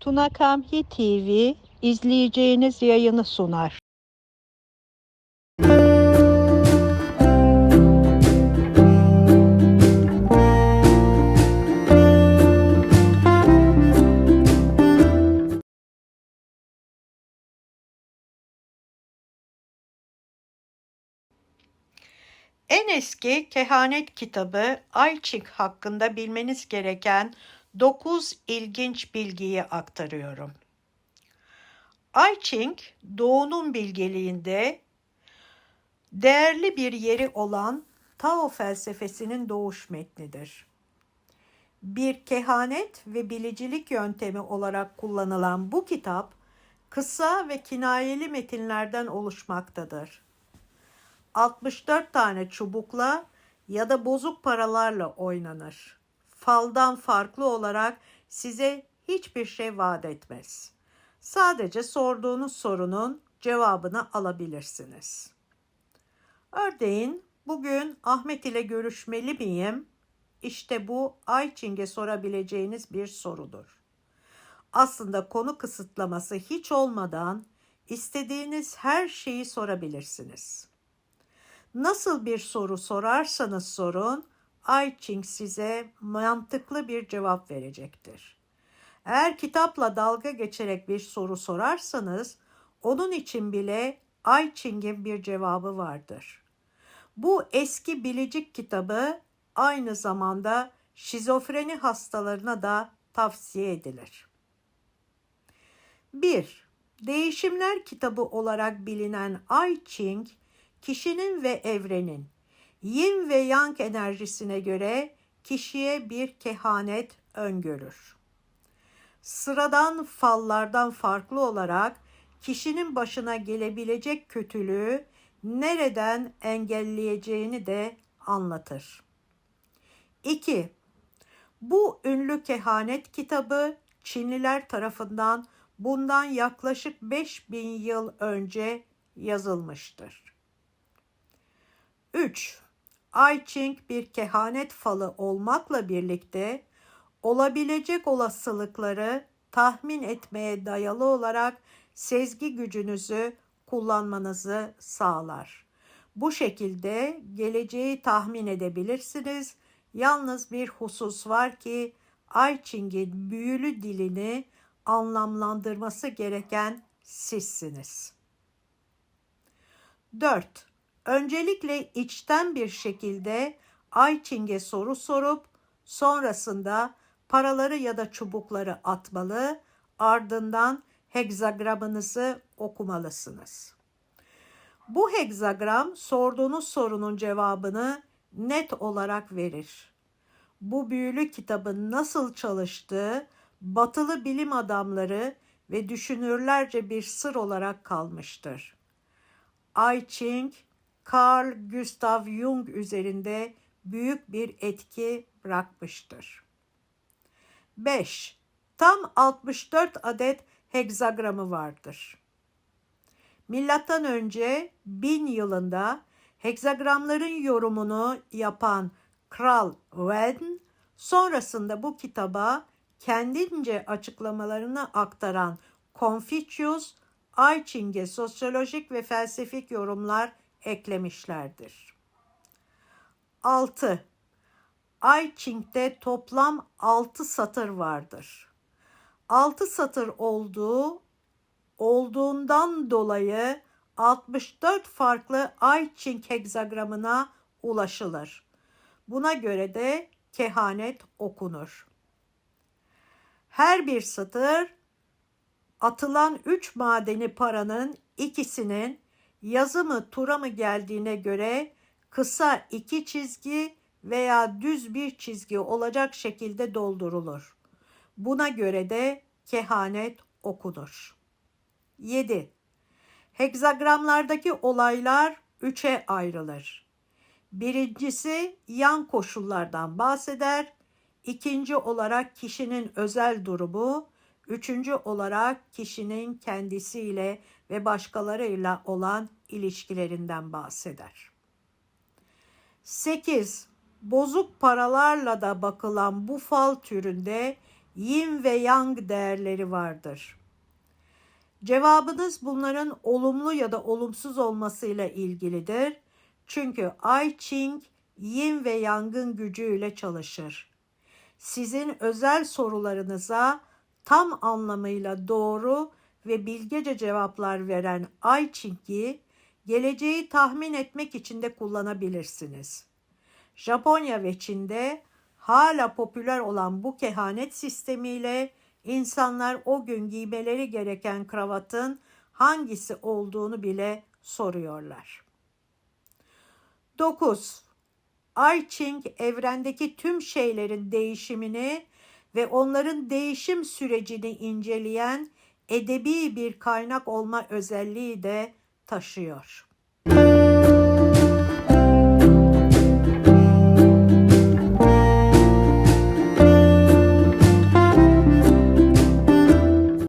Tuna Kamhi TV izleyeceğiniz yayını sunar. En eski kehanet kitabı Ching hakkında bilmeniz gereken 9 ilginç bilgiyi aktarıyorum. I Ching, doğunun bilgeliğinde değerli bir yeri olan Tao felsefesinin doğuş metnidir. Bir kehanet ve bilicilik yöntemi olarak kullanılan bu kitap kısa ve kinayeli metinlerden oluşmaktadır. 64 tane çubukla ya da bozuk paralarla oynanır. Faldan farklı olarak size hiçbir şey vaat etmez. Sadece sorduğunuz sorunun cevabını alabilirsiniz. Örneğin bugün Ahmet ile görüşmeli miyim? İşte bu Ayçing'e sorabileceğiniz bir sorudur. Aslında konu kısıtlaması hiç olmadan istediğiniz her şeyi sorabilirsiniz. Nasıl bir soru sorarsanız sorun, I Ching size mantıklı bir cevap verecektir. Eğer kitapla dalga geçerek bir soru sorarsanız, onun için bile I Ching'in bir cevabı vardır. Bu eski bilicik kitabı aynı zamanda şizofreni hastalarına da tavsiye edilir. 1. Değişimler kitabı olarak bilinen I Ching, kişinin ve evrenin yin ve yang enerjisine göre kişiye bir kehanet öngörür. Sıradan fallardan farklı olarak kişinin başına gelebilecek kötülüğü nereden engelleyeceğini de anlatır. 2. Bu ünlü kehanet kitabı Çinliler tarafından bundan yaklaşık 5000 yıl önce yazılmıştır. 3. I Ching bir kehanet falı olmakla birlikte olabilecek olasılıkları tahmin etmeye dayalı olarak sezgi gücünüzü kullanmanızı sağlar. Bu şekilde geleceği tahmin edebilirsiniz. Yalnız bir husus var ki I Ching'in büyülü dilini anlamlandırması gereken sizsiniz. 4. Öncelikle içten bir şekilde I Ching'e soru sorup sonrasında paraları ya da çubukları atmalı, ardından hegzagramınızı okumalısınız. Bu hegzagram sorduğunuz sorunun cevabını net olarak verir. Bu büyülü kitabın nasıl çalıştığı batılı bilim adamları ve düşünürlerce bir sır olarak kalmıştır. I Ching, Carl Gustav Jung üzerinde büyük bir etki bırakmıştır. 5. Tam 64 adet hegzagramı vardır. Milattan önce 1000 yılında hegzagramların yorumunu yapan Kral Wen, sonrasında bu kitaba kendince açıklamalarını aktaran Confucius, I Ching'e sosyolojik ve felsefik yorumlar eklemişlerdir. 6. I Ching'de toplam 6 satır vardır. 6 satır olduğu olduğundan dolayı 64 farklı I Ching hegzagramına ulaşılır. Buna göre de kehanet okunur. Her bir satır atılan 3 madeni paranın ikisinin yazı mı tura mı geldiğine göre kısa iki çizgi veya düz bir çizgi olacak şekilde doldurulur. Buna göre de kehanet okunur. 7. Hegzagramlardaki olaylar üçe ayrılır. Birincisi yan koşullardan bahseder. İkinci olarak kişinin özel durumu, üçüncü olarak kişinin kendisiyle ve başkalarıyla olan ilişkilerinden bahseder. 8. Bozuk paralarla da bakılan bu fal türünde yin ve yang değerleri vardır. Cevabınız bunların olumlu ya da olumsuz olmasıyla ilgilidir. Çünkü I Ching yin ve yangın gücüyle çalışır. Sizin özel sorularınıza tam anlamıyla doğru ve bilgece cevaplar veren I Ching'i geleceği tahmin etmek için de kullanabilirsiniz. Japonya ve Çin'de hala popüler olan bu kehanet sistemiyle insanlar o gün giymeleri gereken kravatın hangisi olduğunu bile soruyorlar. 9. I Ching evrendeki tüm şeylerin değişimini ve onların değişim sürecini inceleyen edebi bir kaynak olma özelliği de taşıyor.